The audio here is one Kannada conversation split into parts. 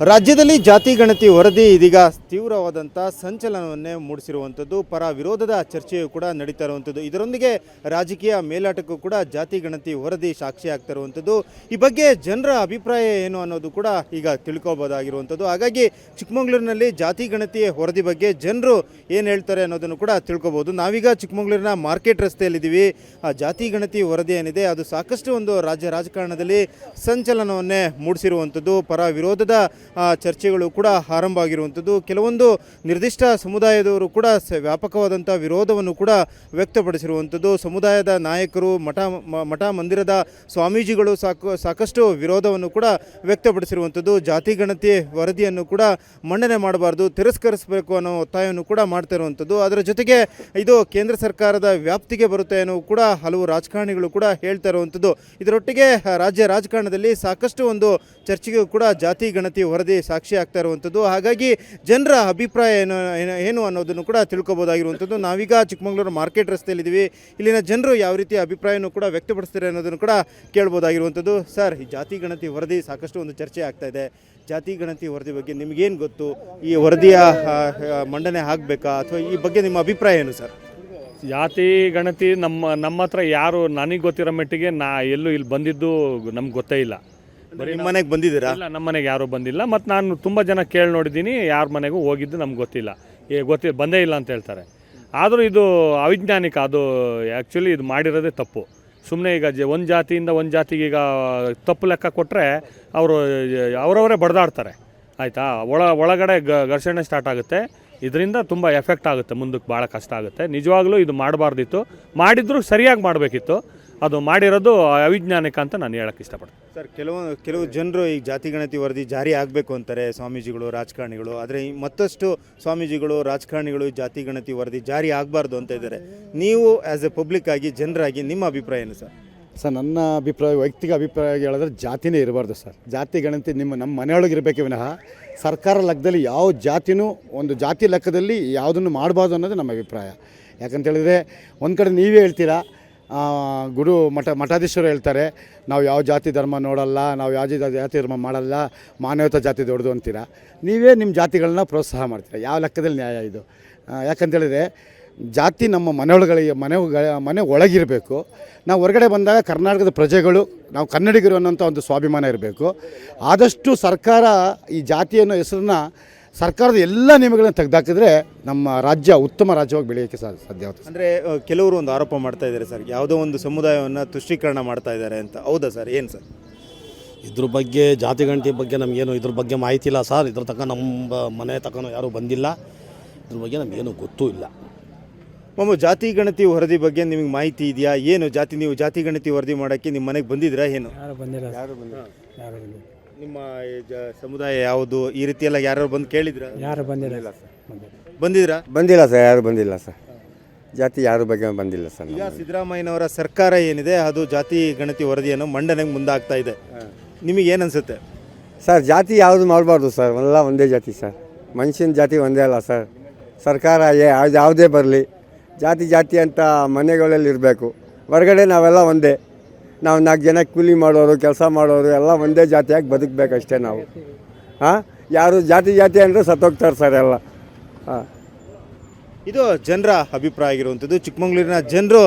ರಾಜ್ಯದಲ್ಲಿ ಜಾತಿ ಗಣತಿ ವರದಿ ಇದೀಗ ತೀವ್ರವಾದಂಥ ಸಂಚಲನವನ್ನೇ ಮೂಡಿಸಿರುವಂಥದ್ದು ಪರ ವಿರೋಧದ ಚರ್ಚೆಯು ಕೂಡ ನಡೀತಾ ಇರುವಂಥದ್ದು ಇದರೊಂದಿಗೆ ರಾಜಕೀಯ ಮೇಲಾಟಕ್ಕೂ ಕೂಡ ಜಾತಿ ಗಣತಿ ವರದಿ ಸಾಕ್ಷಿ ಇರುವಂಥದ್ದು ಈ ಬಗ್ಗೆ ಜನರ ಅಭಿಪ್ರಾಯ ಏನು ಅನ್ನೋದು ಕೂಡ ಈಗ ತಿಳ್ಕೊಬೋದಾಗಿರುವಂಥದ್ದು ಹಾಗಾಗಿ ಚಿಕ್ಕಮಗಳೂರಿನಲ್ಲಿ ಜಾತಿ ಗಣತಿ ವರದಿ ಬಗ್ಗೆ ಜನರು ಏನು ಹೇಳ್ತಾರೆ ಅನ್ನೋದನ್ನು ಕೂಡ ತಿಳ್ಕೊಬೋದು ನಾವೀಗ ಚಿಕ್ಕಮಗಳೂರಿನ ಮಾರ್ಕೆಟ್ ರಸ್ತೆಯಲ್ಲಿದ್ದೀವಿ. ಆ ಜಾತಿ ಗಣತಿ ವರದಿ ಏನಿದೆ ಅದು ಸಾಕಷ್ಟು ಒಂದು ರಾಜ್ಯ ರಾಜಕಾರಣದಲ್ಲಿ ಸಂಚಲನವನ್ನೇ ಮೂಡಿಸಿರುವಂಥದ್ದು ಪರ ವಿರೋಧದ ಚರ್ಚೆಗಳು ಕೂಡ ಆರಂಭ ಆಗಿರುವಂಥದ್ದು ಕೆಲವೊಂದು ನಿರ್ದಿಷ್ಟ ಸಮುದಾಯದವರು ಕೂಡ ವ್ಯಾಪಕವಾದಂಥ ವಿರೋಧವನ್ನು ಕೂಡ ವ್ಯಕ್ತಪಡಿಸಿರುವಂಥದ್ದು. ಸಮುದಾಯದ ನಾಯಕರು, ಮಠ ಮಠ ಮಂದಿರದ ಸ್ವಾಮೀಜಿಗಳು ಸಾಕು, ಸಾಕಷ್ಟು ವಿರೋಧವನ್ನು ಕೂಡ ವ್ಯಕ್ತಪಡಿಸಿರುವಂಥದ್ದು. ಜಾತಿ ಗಣತಿ ವರದಿಯನ್ನು ಕೂಡ ಮಂಡನೆ ಮಾಡಬಾರ್ದು, ತಿರಸ್ಕರಿಸಬೇಕು ಅನ್ನೋ ಒತ್ತಾಯವನ್ನು ಕೂಡ ಮಾಡ್ತಾ ಇರುವಂಥದ್ದು. ಅದರ ಜೊತೆಗೆ ಇದು ಕೇಂದ್ರ ಸರ್ಕಾರದ ವ್ಯಾಪ್ತಿಗೆ ಬರುತ್ತೆ ಅನ್ನೋ ಕೂಡ ಹಲವು ರಾಜಕಾರಣಿಗಳು ಕೂಡ ಹೇಳ್ತಾ ಇರುವಂಥದ್ದು. ಇದರೊಟ್ಟಿಗೆ ರಾಜ್ಯ ರಾಜಕಾರಣದಲ್ಲಿ ಸಾಕಷ್ಟು ಒಂದು ಚರ್ಚೆಗೂ ಕೂಡ ಜಾತಿ ಗಣತಿ ವರದಿ ಸಾಕ್ಷಿ ಆಗ್ತಾ ಇರುವಂಥದ್ದು. ಹಾಗಾಗಿ ಜನರ ಅಭಿಪ್ರಾಯ ಏನು, ಏನು- ಅನ್ನೋದನ್ನು ಕೂಡ ತಿಳ್ಕೊಬೋದಾಗಿರುವಂಥದ್ದು. ನಾವೀಗ ಚಿಕ್ಕಮಗಳೂರು ಮಾರ್ಕೆಟ್ ರಸ್ತೆಯಲ್ಲಿದ್ದೀವಿ. ಇಲ್ಲಿನ ಜನರು ಯಾವ ರೀತಿಯ ಅಭಿಪ್ರಾಯನೂ ಕೂಡ ವ್ಯಕ್ತಪಡಿಸ್ತಾರೆ ಅನ್ನೋದನ್ನು ಕೂಡ ಕೇಳ್ಬೋದಾಗಿರುವಂಥದ್ದು. ಸರ್, ಈ ಜಾತಿ ಗಣತಿ ವರದಿ ಸಾಕಷ್ಟು ಒಂದು ಚರ್ಚೆ ಆಗ್ತಾ ಇದೆ. ಜಾತಿ ಗಣತಿ ವರದಿ ಬಗ್ಗೆ ನಿಮಗೇನು ಗೊತ್ತು? ಈ ವರದಿಯ ಮಂಡನೆ ಆಗಬೇಕಾ? ಅಥವಾ ಈ ಬಗ್ಗೆ ನಿಮ್ಮ ಅಭಿಪ್ರಾಯ ಏನು ಸರ್? ಜಾತಿ ಗಣತಿ ನಮ್ಮ ನಮ್ಮ ಹತ್ರ ಯಾರು ನನಗೆ ಗೊತ್ತಿರೋ ಮಟ್ಟಿಗೆ ನಾ ಎಲ್ಲೂ ಇಲ್ಲಿ ಬಂದಿದ್ದು ನಮ್ಗೆ ಗೊತ್ತೇ ಇಲ್ಲ. ನಿಮ್ಮ ಮನೆಗೆ ಬಂದಿದ್ದೀರಾ? ಇಲ್ಲ ನಮ್ಮ ಮನೆಗೆ ಯಾರೂ ಬಂದಿಲ್ಲ. ಮತ್ತು ನಾನು ತುಂಬ ಜನ ಕೇಳಿ ನೋಡಿದ್ದೀನಿ ಯಾರ ಮನೆಗೂ ಹೋಗಿದ್ದು ನಮ್ಗೆ ಗೊತ್ತಿಲ್ಲ. ಏ ಗೊತ್ತಿ ಬಂದೇ ಇಲ್ಲ ಅಂತ ಹೇಳ್ತಾರೆ. ಆದರೂ ಇದು ಅವಿಜ್ಞಾನಿಕ ಅದು ಆ್ಯಕ್ಚುಲಿ ಇದು ಮಾಡಿರೋದೇ ತಪ್ಪು. ಸುಮ್ಮನೆ ಈಗ ಜ ಒಂದು ಜಾತಿಯಿಂದ ಒಂದು ಜಾತಿಗೆ ಈಗ ತಪ್ಪು ಲೆಕ್ಕ ಕೊಟ್ಟರೆ ಅವರು ಅವರವರೇ ಬಡ್ದಾಡ್ತಾರೆ. ಆಯಿತಾ? ಒಳ ಒಳಗಡೆ ಗ ಘರ್ಷಣೆ ಸ್ಟಾರ್ಟ್ ಆಗುತ್ತೆ. ಇದರಿಂದ ತುಂಬ ಎಫೆಕ್ಟ್ ಆಗುತ್ತೆ. ಮುಂದಕ್ಕೆ ಭಾಳ ಕಷ್ಟ ಆಗುತ್ತೆ. ನಿಜವಾಗ್ಲೂ ಇದು ಮಾಡಬಾರ್ದಿತ್ತು. ಮಾಡಿದರೂ ಸರಿಯಾಗಿ ಮಾಡಬೇಕಿತ್ತು. ಅದು ಮಾಡಿರೋದು ಅವಿಜ್ಞಾನಿಕ ಅಂತ ನಾನು ಹೇಳಕ್ಕೆ ಇಷ್ಟಪಡ್ತೀನಿ. ಸರ್ ಕೆಲವು ಕೆಲವು ಜನರು ಈ ಜಾತಿ ಗಣತಿ ವರದಿ ಜಾರಿ ಆಗಬೇಕು ಅಂತಾರೆ ಸ್ವಾಮೀಜಿಗಳು ರಾಜಕಾರಣಿಗಳು. ಆದರೆ ಈ ಮತ್ತಷ್ಟು ಸ್ವಾಮೀಜಿಗಳು ರಾಜಕಾರಣಿಗಳು ಈ ಜಾತಿ ಗಣತಿ ವರದಿ ಜಾರಿ ಆಗಬಾರ್ದು ಅಂತ ಇದ್ದಾರೆ. ನೀವು ಆ್ಯಸ್ ಎ ಪಬ್ಲಿಕ್ ಆಗಿ ಜನರಾಗಿ ನಿಮ್ಮ ಅಭಿಪ್ರಾಯ ಏನು ಸರ್? ಸರ್ ನನ್ನ ಅಭಿಪ್ರಾಯ ವೈಯಕ್ತಿಕ ಅಭಿಪ್ರಾಯ ಹೇಳಿದ್ರೆ ಜಾತಿನೇ ಇರಬಾರ್ದು ಸರ್. ಜಾತಿ ಗಣತಿ ನಿಮ್ಮ ನಮ್ಮ ಮನೆಯೊಳಗೆ ಇರಬೇಕು ವಿನಃ ಸರ್ಕಾರ ಲೆಕ್ಕದಲ್ಲಿ ಯಾವ ಜಾತಿನೂ ಒಂದು ಜಾತಿ ಲೆಕ್ಕದಲ್ಲಿ ಯಾವುದನ್ನು ಮಾಡಬಾರ್ದು ಅನ್ನೋದು ನಮ್ಮ ಅಭಿಪ್ರಾಯ. ಯಾಕಂತ ಹೇಳಿದ್ರೆ ಒಂದು ಕಡೆ ನೀವೇ ಹೇಳ್ತೀರಾ ಗುರು ಮಠ ಮಠಾಧೀಶರು ಹೇಳ್ತಾರೆ, ನಾವು ಯಾವ ಜಾತಿ ಧರ್ಮ ನೋಡಲ್ಲ, ನಾವು ಯಾವ ಜಾತಿ ಧರ್ಮ ಮಾಡಲ್ಲ, ಮಾನವತಾ ಜಾತಿ ದೊಡ್ಡದು ಅಂತೀರಾ? ನೀವೇ ನಿಮ್ಮ ಜಾತಿಗಳನ್ನ ಪ್ರೋತ್ಸಾಹ ಮಾಡ್ತೀರಾ? ಯಾವ ಲೆಕ್ಕದಲ್ಲಿ ನ್ಯಾಯ ಇದು? ಯಾಕಂತೇಳಿದರೆ, ಜಾತಿ ನಮ್ಮ ಮನೆಯೊಳಗಳಿಗೆ, ಮನೆ ಮನೆ ಒಳಗಿರಬೇಕು. ನಾವು ಹೊರಗಡೆ ಬಂದಾಗ ಕರ್ನಾಟಕದ ಪ್ರಜೆಗಳು, ನಾವು ಕನ್ನಡಿಗರು ಅನ್ನೋಂಥ ಒಂದು ಸ್ವಾಭಿಮಾನ ಇರಬೇಕು. ಆದಷ್ಟು ಸರ್ಕಾರ ಈ ಜಾತಿಯನ್ನು, ಹೆಸರನ್ನ ಸರ್ಕಾರದ ಎಲ್ಲ ನಿಯಮಗಳನ್ನು ತೆಗೆದಾಕಿದ್ರೆ ನಮ್ಮ ರಾಜ್ಯ ಉತ್ತಮ ರಾಜ್ಯವಾಗಿ ಬೆಳೆಯೋಕ್ಕೆ ಸಾಧ್ಯ ಸಾಧ್ಯ ಆಗುತ್ತೆ ಅಂದರೆ ಕೆಲವರು ಒಂದು ಆರೋಪ ಮಾಡ್ತಾ ಇದ್ದಾರೆ ಸರ್. ಯಾವುದೋ ಒಂದು ಸಮುದಾಯವನ್ನು ತುಷ್ಟೀಕರಣ ಮಾಡ್ತಾ ಇದ್ದಾರೆ ಅಂತ. ಹೌದಾ ಸರ್? ಏನು ಸರ್? ಇದ್ರ ಬಗ್ಗೆ ಜಾತಿ ಗಣತಿ ಬಗ್ಗೆ ನಮಗೇನು ಇದ್ರ ಬಗ್ಗೆ ಮಾಹಿತಿ ಇಲ್ಲ ಸರ್. ಇದ್ರ ತಕ್ಕ ನಮ್ಮ ಮನೆ ತಕ್ಕನೂ ಯಾರೂ ಬಂದಿಲ್ಲ. ಇದ್ರ ಬಗ್ಗೆ ನಮಗೇನು ಗೊತ್ತೂ ಇಲ್ಲ. ಮಮ್ಮ ಜಾತಿ ಗಣತಿ ವರದಿ ಬಗ್ಗೆ ನಿಮಗೆ ಮಾಹಿತಿ ಇದೆಯಾ? ಏನು ಜಾತಿ ನೀವು ಜಾತಿ ಗಣತಿ ವರದಿ ಮಾಡೋಕ್ಕೆ ನಿಮ್ಮ ಮನೆಗೆ ಬಂದಿದ್ದೀರಾ ಏನು? ಯಾರು ಬಂದಿಲ್ಲ ಯಾರು ಬಂದಿಲ್ಲ? ಯಾರು ಬಂದಿಲ್ಲ. ನಿಮ್ಮ ಈ ಜ- ಸಮುದಾಯ ಯಾವುದು? ಈ ರೀತಿ ಎಲ್ಲ ಯಾರು ಬಂದು ಕೇಳಿದ್ರ? ಯಾರು ಬಂದಿರಲಿಲ್ಲ ಸರ್. ಬಂದಿದ್ರಾ? ಬಂದಿಲ್ಲ ಸರ್ ಯಾರು ಬಂದಿಲ್ಲ ಸರ್. ಜಾತಿ ಯಾರ ಬಗ್ಗೆ ಬಂದಿಲ್ಲ ಸರ್ ಈಗ. ಸಿದ್ದರಾಮಯ್ಯನವರ ಸರ್ಕಾರ ಏನಿದೆ ಅದು ಜಾತಿ ಗಣತಿ ವರದಿಯನ್ನು ಮಂಡನೆಗೆ ಮುಂದಾಗ್ತಾ ಇದೆ. ನಿಮಗೆ ಏನು ಅನ್ಸುತ್ತೆ? ಸರ್ ಜಾತಿ ಯಾವುದು ಮಾಡಬಾರ್ದು ಸರ್ ಎಲ್ಲ ಒಂದೇ ಜಾತಿ ಸರ್. ಮನುಷ್ಯನ ಜಾತಿ ಒಂದೇ ಅಲ್ಲ ಸರ್. ಸರ್ಕಾರ ಏ- ಯಾವ್ದು ಯಾವುದೇ ಬರಲಿ. ಜಾತಿ ಜಾತಿ ಅಂತ ಮನೆಗಳಲ್ಲಿ ಇರಬೇಕು. ಹೊರಗಡೆ ನಾವೆಲ್ಲ ಒಂದೇ. ನಾವು ನಾಲ್ಕು ಜನ ಕೂಲಿ ಮಾಡೋರು, ಕೆಲಸ ಮಾಡೋರು, ಎಲ್ಲ ಒಂದೇ ಜಾತಿಯಾಗಿ ಬದುಕಬೇಕಷ್ಟೇ ನಾವು. ಹಾಂ? ಯಾರು ಜಾತಿ ಜಾತಿ ಅಂದರೆ ಸತ್ತೋಗ್ತಾರೆ ಸರ್ ಎಲ್ಲ. ಇದು ಜನರ ಅಭಿಪ್ರಾಯ ಆಗಿರುವಂಥದ್ದು. ಚಿಕ್ಕಮಗಳೂರಿನ ಜನರು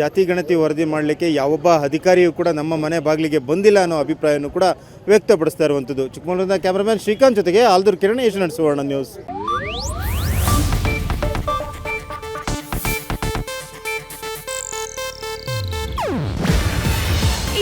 ಜಾತಿ ಗಣತಿ ವರದಿ ಮಾಡಲಿಕ್ಕೆ ಯಾವೊಬ್ಬ ಅಧಿಕಾರಿಯೂ ಕೂಡ ನಮ್ಮ ಮನೆ ಬಾಗಿಲಿಗೆ ಬಂದಿಲ್ಲ ಅನ್ನೋ ಅಭಿಪ್ರಾಯವನ್ನು ಕೂಡ ವ್ಯಕ್ತಪಡಿಸ್ತಾ ಇರುವಂಥದ್ದು. ಚಿಕ್ಕಮಗಳೂರಿನ ಕ್ಯಾಮ್ರಾಮನ್ ಶ್ರೀಕಾಂತ್ ಜೊತೆಗೆ ಆಲ್ದೂರ್ ಕಿರಣ್, ಏಷ್ಯನ್ ಸುವರ್ಣ ನ್ಯೂಸ್.